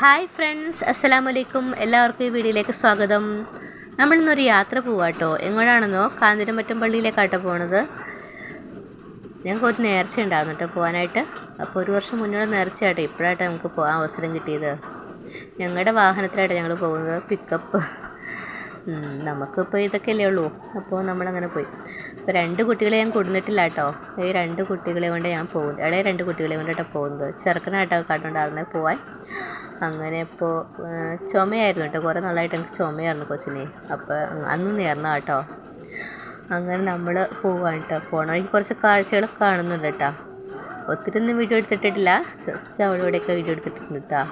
Hi friends അസ്സലാമു അലൈക്കും എല്ലാവർക്കും ഈ വീഡിയോയിലേക്ക് സ്വാഗതം. നമ്മൾ നമ്മളിന്നൊരു യാത്ര പോവാട്ടോ. എങ്ങോട്ടാണെന്നോ കാഞ്ഞിരമറ്റം പള്ളിയിലേക്കാട്ടോ പോണത്. ഞങ്ങൾക്ക് ഒരു നേർച്ച ഉണ്ടായിരുന്നു കേട്ടോ പോകാനായിട്ട് അപ്പോൾ ഒരു വർഷം മുന്നോട്ട് നേർച്ചയാട്ടോ ഇപ്പോഴായിട്ട് നമുക്ക് പോകാൻ അവസരം കിട്ടിയത്. ഞങ്ങളുടെ വാഹനത്തിലായിട്ട് ഞങ്ങൾ പോകുന്നത്. പിക്കപ്പ് നമുക്കിപ്പോൾ ഇതൊക്കെയല്ലേ ഉള്ളൂ. അപ്പോൾ നമ്മളങ്ങനെ പോയി. അപ്പോൾ രണ്ട് കുട്ടികളെ ഞാൻ കൊടുന്നിട്ടില്ല കേട്ടോ. ഈ രണ്ട് കുട്ടികളെ കൊണ്ട് ഞാൻ പോകുന്നത്. ഇളയ രണ്ട് കുട്ടികളെ കൊണ്ടാട്ടോ പോകുന്നത്. ചെറുക്കനായിട്ടോ കാട്ടുണ്ടായിരുന്നത് പോവാൻ. അങ്ങനെ ഇപ്പോൾ ചുമയായിരുന്നു കേട്ടോ. കുറേ നാളായിട്ട് എനിക്ക് ചുമയായിരുന്നു കൊച്ചിനെ. അപ്പോൾ അന്ന് നേർന്ന കേട്ടോ. അങ്ങനെ നമ്മൾ പോവാണ് കേട്ടോ. പോണ വഴിക്ക് കുറച്ച് കാഴ്ചകൾ കാണുന്നുണ്ട് കേട്ടോ. ഒത്തിരി ഒന്നും വീഡിയോ എടുത്തിട്ടില്ല ജസ്റ്റ് അവിടെ ഇവിടെയൊക്കെ വീഡിയോ എടുത്തിട്ടുണ്ട് കേട്ടോ.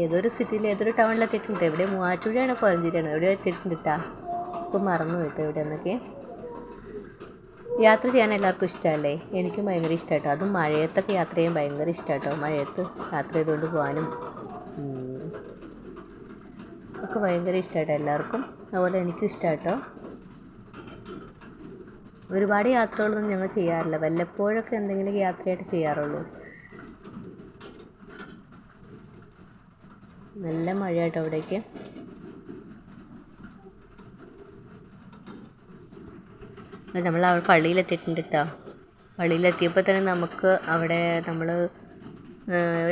ഏതൊരു സിറ്റിയിൽ ഏതൊരു ടൗണിലൊക്കെ എത്തിയിട്ടുണ്ട്. എവിടെ മൂവാറ്റുപുഴയാണ് കോഴഞ്ചേരിയാണ് എവിടെ എത്തിയിട്ടുണ്ട് കേട്ടാ ഇപ്പം മറന്നു കേട്ടോ എവിടെ എന്നൊക്കെ യാത്ര ചെയ്യാൻ എല്ലാവർക്കും ഇഷ്ടമല്ലേ എനിക്കും ഭയങ്കര ഇഷ്ടമായിട്ടോ അതും മഴയത്തൊക്കെ യാത്ര ചെയ്യാൻ ഭയങ്കര ഇഷ്ടമായിട്ടോ മഴയത്ത് യാത്ര ചെയ്തുകൊണ്ട് പോകാനും ഒക്കെ ഭയങ്കര ഇഷ്ടമായിട്ടോ എല്ലാവർക്കും. അതുപോലെ എനിക്കും ഇഷ്ടമായിട്ടോ ഒരുപാട് യാത്രകളൊന്നും ഞങ്ങൾ ചെയ്യാറില്ല. വല്ലപ്പോഴൊക്കെ എന്തെങ്കിലും യാത്രയായിട്ട് ചെയ്യാറുള്ളൂ. നല്ല മഴയാട്ടോ അവിടേക്ക്. നമ്മൾ അവിടെ പള്ളിയിലെത്തിയിട്ടുണ്ട് കേട്ടോ പള്ളിയിലെത്തിയപ്പോൾ തന്നെ നമുക്ക് അവിടെ നമ്മൾ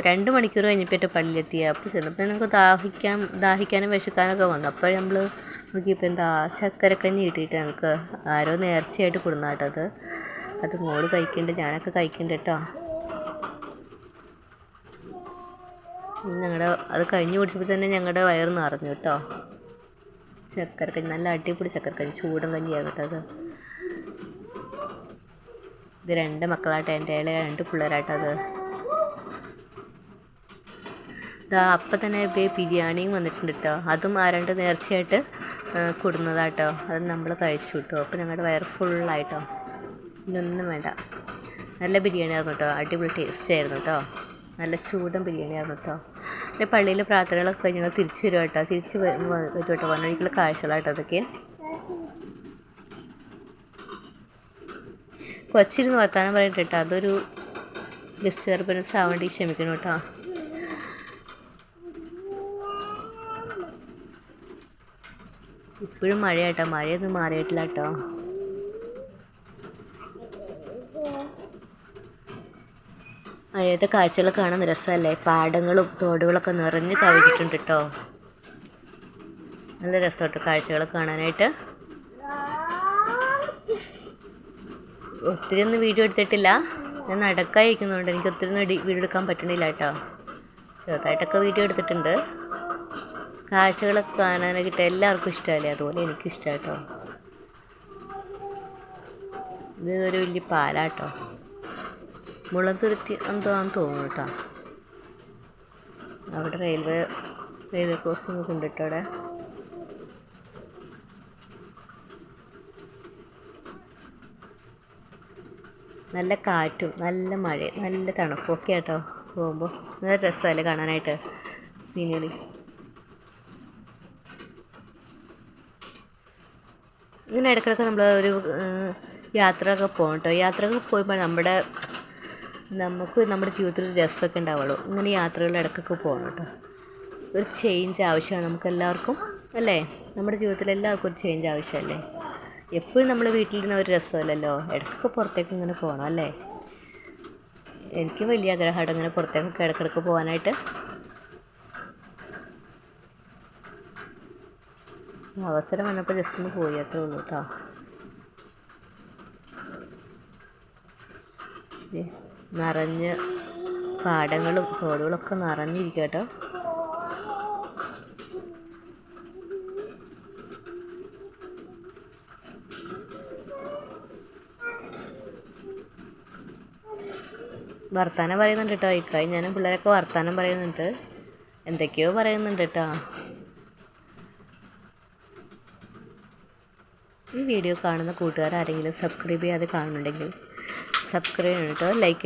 രണ്ട് മണിക്കൂർ കഴിഞ്ഞപ്പോഴത്തെ പള്ളിയിലെത്തി. അപ്പോൾ ചെന്നപ്പോൾ നമുക്ക് ദാഹിക്കാൻ ദാഹിക്കാനും വിശക്കാനൊക്കെ വന്നു. അപ്പോൾ നമ്മൾ നോക്കിയപ്പോൾ എന്താ ചക്കരക്കഞ്ഞി കിട്ടിയിട്ട് നമുക്ക് ആരോ നേർച്ചയായിട്ട് കൊടുന്നാട്ടത് അത്. മോൾ കഴിക്കുന്നുണ്ട് ഞാനൊക്കെ കഴിക്കുന്നുണ്ട് കേട്ടോ ഞങ്ങളുടെ അത് കഴിഞ്ഞ് കുടിച്ചപ്പോൾ തന്നെ ഞങ്ങളുടെ വയറ് നിറഞ്ഞു കേട്ടോ. ചക്കരക്കഞ്ഞി നല്ല അടിപൊളി ചക്കരക്കഞ്ഞി ചൂടൻ കഞ്ഞിയാണ് കേട്ടോ അത്. ഇത് രണ്ട് മക്കളായിട്ട് എന്റെ ഇളയ രണ്ട് പിള്ളേരായിട്ടത് ഇതാ അപ്പം തന്നെ ബിരിയാണിയും വന്നിട്ടുണ്ട് കേട്ടോ. അതും ആ രണ്ട് നേർച്ചയായിട്ട് കൊടുന്നതാട്ടോ. അത് നമ്മൾ കഴിച്ചു കേട്ടോ. അപ്പോൾ ഞങ്ങളുടെ വയറ് ഫുള്ളായിട്ടോ. ഇതൊന്നും വേണ്ട. നല്ല ബിരിയാണി ആയിരുന്നു കേട്ടോ. അടിപൊളി ടേസ്റ്റ് ആയിരുന്നു കേട്ടോ. നല്ല ചൂടൻ ബിരിയാണി ആയിരുന്നു കേട്ടോ പിന്നെ പള്ളിയിൽ പ്രാർത്ഥനകളൊക്കെ കഴിഞ്ഞ് ഞങ്ങൾ തിരിച്ചു വരും കേട്ടോ. തിരിച്ച് വരും കേട്ടോ. വന്ന വഴിക്കുള്ള കാഴ്ചകളാട്ടോ അതൊക്കെ. കൊച്ചിരുന്ന് വർത്താനം പറയട്ടെ കേട്ടോ അതൊരു ഡിസ്റ്റർബൻസ് ആവേണ്ടി ക്ഷമിക്കണം കേട്ടോ ഇപ്പോഴും മഴയാട്ടോ മഴയൊന്നും മാറിയിട്ടില്ല കേട്ടോ മഴയത്തെ കാഴ്ചകൾ കാണാൻ രസമല്ലേ? പാടങ്ങളും തോടുകളൊക്കെ നിറഞ്ഞ് കവിഞ്ഞിട്ടുണ്ട് കേട്ടോ നല്ല രസമാട്ടോ കാഴ്ചകൾ കാണാനായിട്ട്. ഒത്തിരി ഒന്നും വീഡിയോ എടുത്തിട്ടില്ല. ഞാൻ നടക്കായിരിക്കുന്നതുകൊണ്ട് എനിക്ക് ഒത്തിരി ഒന്നും വീഡിയോ എടുക്കാൻ പറ്റണില്ല കേട്ടോ ചെറുതായിട്ടൊക്കെ വീഡിയോ എടുത്തിട്ടുണ്ട്. കാഴ്ചകളൊക്കെ കാണാനായിട്ട് എല്ലാവർക്കും ഇഷ്ടമല്ലേ? അതുപോലെ എനിക്കും ഇഷ്ടമാണ് കേട്ടോ ഇത് ഒരു വലിയ പാലാട്ടോ മുളന്തുരുത്തി എന്തോ ആണെന്ന് തോന്നുന്നു കേട്ടോ. അവിടെ റെയിൽവേ റെയിൽവേ ക്രോസിംഗ് അവിടെ. നല്ല കാറ്റും നല്ല മഴയും നല്ല തണുപ്പും ഒക്കെ കേട്ടോ പോകുമ്പോൾ നല്ല രസമല്ലേ കാണാനായിട്ട് സീനറി ഇങ്ങനെ ഇടയ്ക്കിടയ്ക്ക് നമ്മൾ ഒരു യാത്രയൊക്കെ പോകും കേട്ടോ. യാത്രയൊക്കെ പോയപ്പോൾ നമ്മുടെ നമുക്ക് നമ്മുടെ ജീവിതത്തിൽ ഒരു രസമൊക്കെ ഉണ്ടാവുള്ളൂ. ഇങ്ങനെ യാത്രകൾ ഇടയ്ക്കൊക്കെ പോകണം കേട്ടോ. ഒരു ചേഞ്ച് ആവശ്യമാണ് നമുക്ക് എല്ലാവർക്കും അല്ലേ? നമ്മുടെ ജീവിതത്തിൽ എല്ലാവർക്കും ഒരു ചേഞ്ച് ആവശ്യമല്ലേ? എപ്പോഴും നമ്മൾ വീട്ടിലിരുന്ന ഒരു രസമല്ലല്ലോ? ഇടയ്ക്കൊക്കെ പുറത്തേക്ക് ഇങ്ങനെ പോകണം അല്ലേ? എനിക്ക് വലിയ ആഗ്രഹമാണ് ഇങ്ങനെ പുറത്തേക്കൊക്കെ ഇടയ്ക്കിടയ്ക്ക് പോകാനായിട്ട്. അവസരം വന്നപ്പോൾ ജസ്റ്റ് ഒന്ന് പോയി അത്രേ ഉള്ളൂ കേട്ടോ. നിറഞ്ഞ് പാടങ്ങളും തോടുകളൊക്കെ നിറഞ്ഞിരിക്കും കേട്ടോ. വർത്താനം പറയുന്നുണ്ട് കേട്ടോ. ഇക്കായി ഞാനും പിള്ളേരൊക്കെ വർത്താനം പറയുന്നുണ്ട്. എന്തൊക്കെയോ പറയുന്നുണ്ട് കേട്ടോ. ഈ വീഡിയോ കാണുന്ന കൂട്ടുകാർ ആരെങ്കിലും സബ്സ്ക്രൈബ് ചെയ്യാതെ കാണുന്നുണ്ടെങ്കിൽ സബ്സ്ക്രൈബ് ചെയ്യണം കേട്ടോ. ലൈക്ക്